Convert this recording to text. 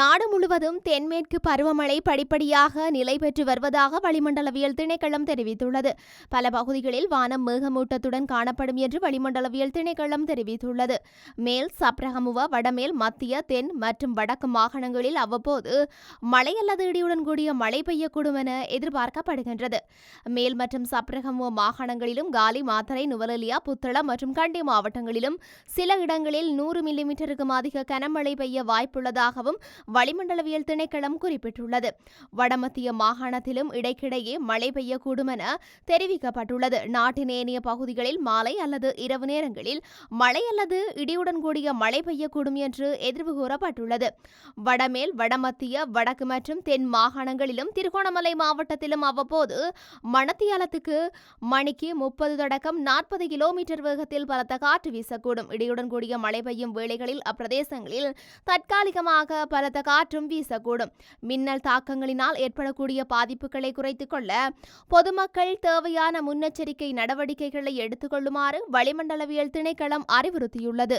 நாடு முழுவதும் தென்மேற்கு பருவமழை படிப்படியாக நிலை பெற்று வருவதாக வளிமண்டலவியல் திணைக்களம் தெரிவித்துள்ளது. பல பகுதிகளில் வானம் மேகமூட்டத்துடன் காணப்படும் என்று வளிமண்டலவியல் திணைக்களம் தெரிவித்துள்ளது. மேல் சப்ரகமுவ வடமேல் மத்திய தென் மற்றும் வடக்கு மாகாணங்களில் அவ்வப்போது மழை அல்லது இடியுடன் கூடிய மழை பெய்யக்கூடும் என எதிர்பார்க்கப்படுகின்றது. மேல் மற்றும் சப்ரகமுவ மாகாணங்களிலும் காலி மாத்தரை நுவலலியா புத்தளம் மற்றும் கண்டி மாவட்டங்களிலும் சில இடங்களில் நூறு மில்லிமீட்டருக்கும் அதிக கனமழை பெய்ய வாய்ப்புள்ளதாகவும் வளிமண்டலவியல் திணைக்களம் குறிப்பிட்டுள்ளது. வடமத்திய மாகாணத்திலும் இடைக்கிடையே மழை பெய்யக்கூடும் என தெரிவிக்கப்பட்டுள்ளது. நாட்டின் ஏனைய பகுதிகளில் மாலை அல்லது இரவு நேரங்களில் மழை அல்லது இடியுடன் கூடிய மழை பெய்யக்கூடும் என்று எதிர்வு கூறப்பட்டுள்ளது வடமேல் வடமத்திய வடக்கு மற்றும் தென் மாகாணங்களிலும் திருகோணமலை மாவட்டத்திலும் அவ்வப்போது மணத்தியாலத்துக்கு மணிக்கு முப்பது தொடக்கம் நாற்பது கிலோமீட்டர் வேகத்தில் பலத்த காற்று வீசக்கூடும். இடியுடன் கூடிய மழை பெய்யும் வேளைகளில் அப்பிரதேசங்களில் தற்காலிகமாக பலத்த காற்றும் வீசக்கூடும். மின்னல் தாக்கங்களினால் ஏற்படக்கூடிய பாதிப்புகளை குறைத்துக் கொள்ள பொதுமக்கள் தேவையான முன்னெச்சரிக்கை நடவடிக்கைகளை எடுத்துக்கொள்ளுமாறு வளிமண்டலவியல் திணைக்களம் அறிவுறுத்தியுள்ளது.